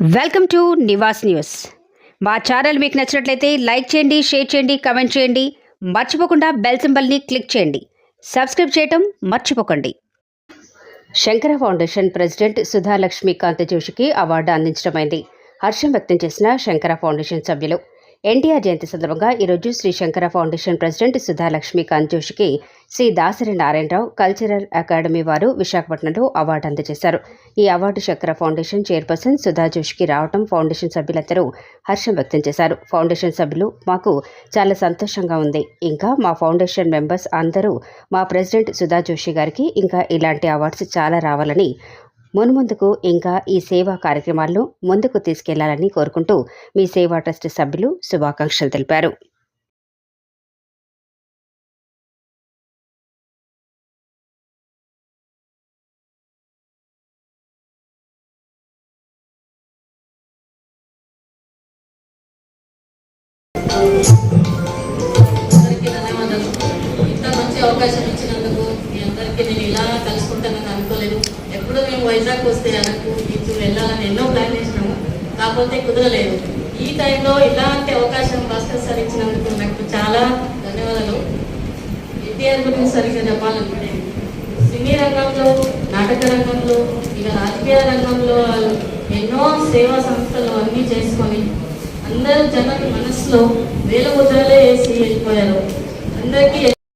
Welcome to Nivas news. మా channel మీకు నచ్చినట్లయితే లైక్ చేయండి షేర్ చేయండి కమెంట్ చేయండి. మర్చిపోకుండా బెల్ సింబల్ని క్లిక్ చేయండి. సబ్స్క్రైబ్ చేయటం మర్చిపోకండి. శంకర ఫౌండేషన్ ప్రెసిడెంట్ సుధాలక్ష్మీకాంత్ జోషికి అవార్డు అందించడమైంది. హర్షం వ్యక్తం చేసిన శంకర ఫౌండేషన్ సభ్యులు ఎన్టీఆర్ జయంతి సందర్భంగా ఈరోజు శ్రీ శంకర ఫౌండేషన్ ప్రెసిడెంట్ సుధా లక్ష్మీకాంత్ జోషికి శ్రీ దాసరి నారాయణరావు కల్చరల్ అకాడమీ వారు విశాఖపట్నంలో అవార్డు అందజేశారు. ఈ award Shankara foundation chairperson Sudha జోషికి రావడం ఫౌండేషన్ సభ్యులందరూ హర్షం వ్యక్తం చేశారు. ఫౌండేషన్ సభ్యులు మాకు చాలా సంతోషంగా ఉంది. ఇంకా మా ఫౌండేషన్ మెంబర్స్ అందరూ మా ప్రెసిడెంట్ సుధా జోషి గారికి ఇంకా ఇలాంటి అవార్డ్స్ చాలా రావాలని మున్ముందుకు ఇంకా ఈ సేవా కార్యక్రమాలను ముందుకు తీసుకెళ్ళాలని కోరుకుంటూ మీ సేవా ట్రస్ట్ సభ్యులు శుభాకాంక్షలు తెలిపారు. అందరికీ ధన్యవాదాలు ఇంత మంచి అవకాశం ఇచ్చినందుకు ఇప్పుడు మేము వైజాగ్ వస్తే అరకు బీచ్ వెళ్ళాలని ఎన్నో ప్లాన్ చేసినాము. కాకపోతే కుదరలేదు. ఈ టైంలో ఇలాంటి అవకాశం భాస్కర్ సార్ ఇచ్చినందుకు నాకు చాలా ధన్యవాదాలు. ఎన్టీఆర్ గురించి సరిగ్గా చెప్పాలనుకుంటే సినీ రంగంలో నాటక రంగంలో ఇక రాజకీయ రంగంలో ఎన్నో సేవా సంస్థలు అన్నీ చేసుకొని అందరూ జనాల మనసులో వేల ముద్రలే వేసి వెళ్ళిపోయారు. అందరికీ